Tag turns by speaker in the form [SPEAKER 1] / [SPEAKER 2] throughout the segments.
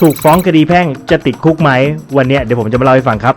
[SPEAKER 1] ถูกฟ้องคดีแพ่งจะติดคุกไหม วันเนี้ยเดี๋ยวผมจะมาเล่าให้ฟังครับ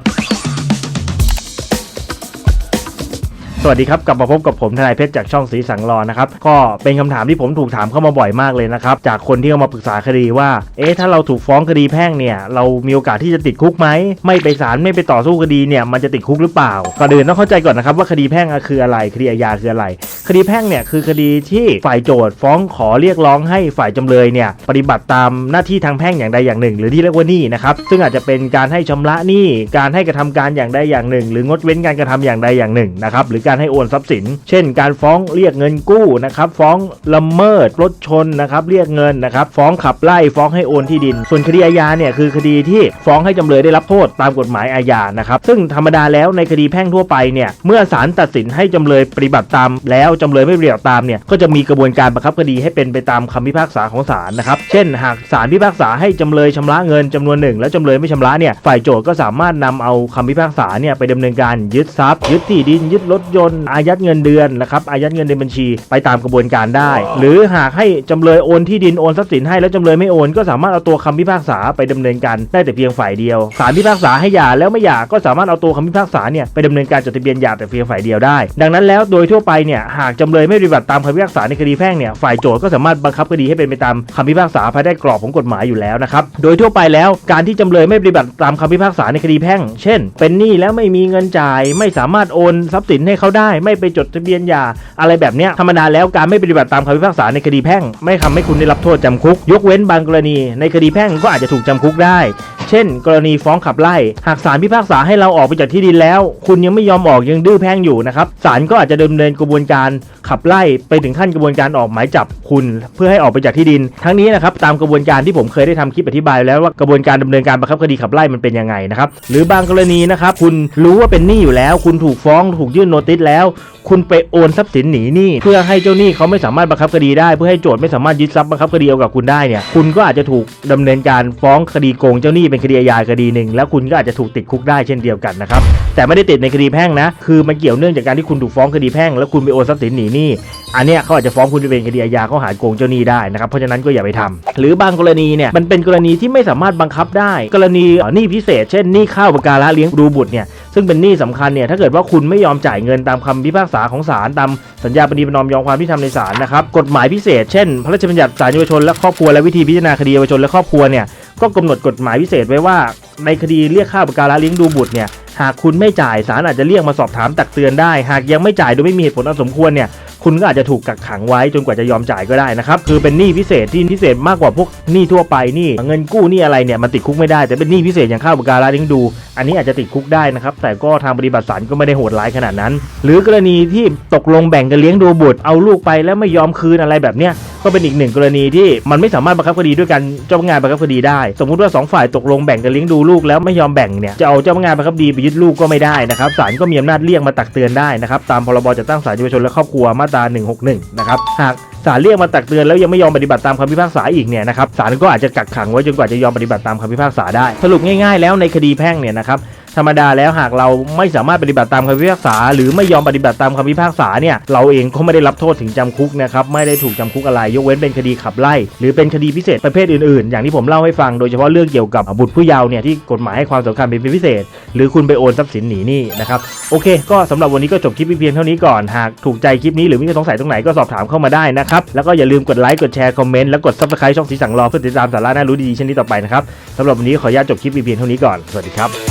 [SPEAKER 1] สวัสดีครับกลับมาพบกับผมทนายเพชรจากช่องสีสังรอนะครับก็เป็นคำถามที่ผมถูกถามเข้ามาบ่อยมากเลยนะครับจากคนที่เข้ามาปรึกษาคดีว่า เอ๊ะถ้าเราถูกฟ้องคดีแพ่งเนี่ยเรามีโอกาสที่จะติดคุกไหมไม่ไปศาลไม่ไปต่อสู้คดีเนี่ยมันจะติดคุกหรือเปล่าก่อนอื่นต้องเข้าใจก่อนนะครับว่าคดีแพ่งคืออะไรคดีอาญาคืออะไร คดีแพ่งเนี่ยคือคดีที่ฝ่ายโจทย์ฟ้องขอเรียกร้องให้ฝ่ายจำเลยเนี่ยปฏิบัติตามหน้าที่ทางแพ่งอย่างใดอย่างหนึ่ง หรือที่เรียกว่าหนี้นะครับซึ่งอาจจะเป็นการให้ชำระหนี้การให้กระทำการอย่างใดอย่างหนึ่ง หรืองดเว้นการกระทำอย่างใดอย่างหนึ่งนะครับหรือการให้โอนทรัพย์สิน เช่น การฟ้องเรียกเงินกู้นะครับฟ้องละเมิดรถชนนะครับเรียกเงินนะครับฟ้องขับไล่ฟ้องให้โอนที่ดิน ส่วนคดีอาญาเนี่ยคือคดีที่ฟ้องให้จำเลยได้รับโทษตามกฎหมายอาญานะครับซึ่งธรรมดาแล้วในคดีแพ่งทั่วไปเนี่ยเมื่อศาลตัดสินให้จำเลยปฏิบัติตาม แล้วจำเลยไม่ปฏิบัติตามเนี่ยก็จะมีกระบวนการบังคับคดีให้เป็นไปตามคำพิพากษาของศาลนะครับเช่น หากศาลพิพากษาให้จำเลยชำระเงินจำนวนหนึ่ง แล้วจำเลยไม่ชำระเนี่ยฝ่ายโจทก์ก็สามารถนำเอาคำพิพากษาเนี่ยไปดำเนินการยึดทรัพย์ยึดที่ดินยึดรถยนต์อายัดเงินเดือนนะครับอายัดเงินในบัญชีไปตามกระบวนการได้ หรือหากให้จำเลยโอนที่ดินโอนทรัพย์สินให้แล้วจำเลยไม่โอน ก็สามารถเอาตัวคำพิพากษาไปดำเนินการได้แต่เพียงฝ่ายเดียวศาลพิพากษาให้หย่าแล้วไม่หย่าก็สามารถเอาตัวคำพิพากษาเนี่ยไปดำเนินการจดทะเบียนหย่าแต่เพียงฝ่ายเดียวได้ ดังนั้นแล้วโดยทั่วไปเนี่ยหากจำเลยไม่ปฏิบัติตามคำพิพากษาในคดีแพ่งเนี่ยฝ่ายโจทก์ก็สามารถบังคับคดีให้เป็นไปตามคำพิพากษาภายใต้กรอบของกฎหมายอยู่แล้วนะครับโดยทั่วไปแล้วการที่จำเลยไม่ปฏิบัติตามคำพิพากษาในคดีแพ่ง เช่น เป็นหนี้แล้วไม่มีเงินจ่ายไม่สามารถโอนทรัพย์สินให้เขาได้ไม่ไปจดทะเบียนหย่าอะไรแบบเนี้ยธรรมดาแล้วการไม่ปฏิบัติตามคำพิพากษาในคดีแพ่ง ไม่ทำให้คุณได้รับโทษจำคุก ยกเว้นบางกรณี ในคดีแพ่งก็อาจจะถูกจำคุกได้ เช่น กรณีฟ้องขับไล่ หากศาลพิพากษาให้เราออกไปจากที่ดินแล้ว คุณยังไม่ยอมออกยังดื้อแพ่งอยู่นะครับศาลก็อาจจะดำเนินกระบวนการขับไล่ไปถึงขั้นกระบวนการออกหมายจับคุณเพื่อให้ออกไปจากที่ดิน ทั้งนี้นะครับตามกระบวนการที่ผมเคยได้ทำคลิปอธิบาย แล้วว่ากระบวนการดำเนินการบังคับคดีขับไล่มันเป็นยังไงนะครับหรือบางกรณีนะครับคุณรู้ว่าเป็นหนี้อยู่แล้ว คุณถูกฟ้องถูกยื่นโนติสแล้ว คุณไปโอนทรัพย์สินหนีหนี้เพื่อให้เจ้าหนี้เขาไม่สามารถบังคับคดีได้ เพื่อให้โจทย์ไม่สามารถยึดทรัพย์บังคับคดีเอากับคุณได้เนี่ยคุณก็อาจจะถูกดำเนินการฟ้องคดีโกงเจ้าหนี้เป็นคดีอาญาคดีหนึ่งแล้วคุณก็อาจจะถูกติดคุกได้เช่นเดียวกันนะครับแต่ไม่ได้ติดในคดีแพ่งนะ คือมันเกี่ยวเนื่องจากการที่คุณถูกฟ้องคดีแพ่งแล้วคุณไปโอนทรัพย์สินหนีหนี้อันเนี้ยเขาอาจจะฟ้องคุณเป็นคดีอาญาข้อหาโกงเจ้าหนี้ได้นะครับเพราะฉะนั้นก็อย่าไปทำหรือบางกรณีเนี่ยมันเป็นกรณีที่ไม่สามารถบังคับได้ กรณีหนี้พิเศษ เช่นหนี้ข้าวปกการะเลี้ยงดูบุตรเนี่ยซึ่งเป็นหนี้สำคัญเนี่ยถ้าเกิดว่าคุณไม่ยอมจ่ายเงินตามคำพิพากษาของศาลตามสัญญาปณีประนอมยอมความที่ทำในศาลนะครับกฎหมายพิเศษ เช่น พระราชบัญญัติศาลเยาวชนและครอบครัวและวิธีพิจารณาคดีเยาวชนและครอบครัวเนี่ย ก็กำหนดกฎหมายพิเศษไว้ว่า ในคดีเรียกค่าประการะเลี้ยงดูบุตรเนี่ยหากคุณไม่จ่ายศาลอาจจะเรียกมาสอบถามตักเตือนได้ หากยังไม่จ่ายโดยไม่มีเหตุผลอันสมควรเนี่ยคุณก็อาจจะถูกกักขังไว้จนกว่าจะยอมจ่ายก็ได้นะครับคือเป็นหนี้พิเศษที่พิเศษมากกว่าพวกหนี้ทั่วไปหนี่เงินกู้หนี่อะไรเนี่ยมันติดคุกไม่ได้แต่เป็นหนี้พิเศษอย่างค่าประการะเลี้ยงดู อันนี้อาจจะติดคุกได้นะครับแต่ก็ทางปฏิบัติศาลก็ไม่ได้โหดร้ายขนาดนั้น หรือกรณีที่ตกลงแบ่งกันเลี้ยงดูบุตรเอาลูกไปแล้วไม่ยอมคืนอะไรแบบเนี้ย ก็เป็นอีกหนึ่งกรณีที่มันไม่สามารถบังคับคดีด้วยกันเจ้าพนักงานบังคับคดีได้ สมมุติว่าสองฝ่ายตกลงแบ่งกันเลี้ยงดูลูกแล้วไม่ยอมแบ่งเนี่ยจะเอาเจ้าพนักงานบังคับคดีไปยึดลูกก็ไม่ได้นะครับศาลก็มีอำนาจเรียกมาตักเตือนได้นะครับตามพรบจัดตั้งศาลเยาวชนและครอบครัวมาตรา 161 นะครับหากศาลเรียกมาตักเตือนแล้วยังไม่ยอมปฏิบัติตามคำพิพากษาอีกเนี่ยนะครับศาลก็อาจจะกักขังไว้จนกว่าจะยอมปฏิบัติตามคำพิพากษาได้ สรุปง่ายๆแล้วในคดีแพ่งเนี่ยนะครับ ธรรมดาแล้วหากเราไม่สามารถปฏิบัติตามคำพิพากษา หรือไม่ยอมปฏิบัติตามคำพิพากษาเนี่ยเราเองก็ไม่ได้รับโทษถึงจำคุกนะครับไม่ได้ถูกจำคุกอะไร ยกเว้นเป็นคดีขับไล่ หรือเป็นคดีพิเศษประเภทอื่นๆ อย่างที่ผมเล่าให้ฟังโดยเฉพาะเรื่องเกี่ยวกับบุตรผู้เยาว์เนี่ยที่กฎหมายให้ความสำคัญเป็นพิเศษ หรือคุณไปโอนทรัพย์สินหนีนี้นะครับโอเค ก็สำหรับวันนี้ก็จบคลิปเพียงเท่านี้ก่อนหากถูกใจคลิปนี้หรือมีข้อสงสัยตรงไหนก็สอบถามเข้ามาได้นะครับแล้วก็อย่าลืมกดไลค์กดแชร์คอมเมนต์และกดซับสไครต์ช่องสีสังรอเพื่อติดตามสาระน่ารู้ดีๆเช่นนี้ต่อไปนะครับสำหรับวันนี้ขออนุญาตจบคลิปเพียงเท่านี้ก่อนสวัสดีครับ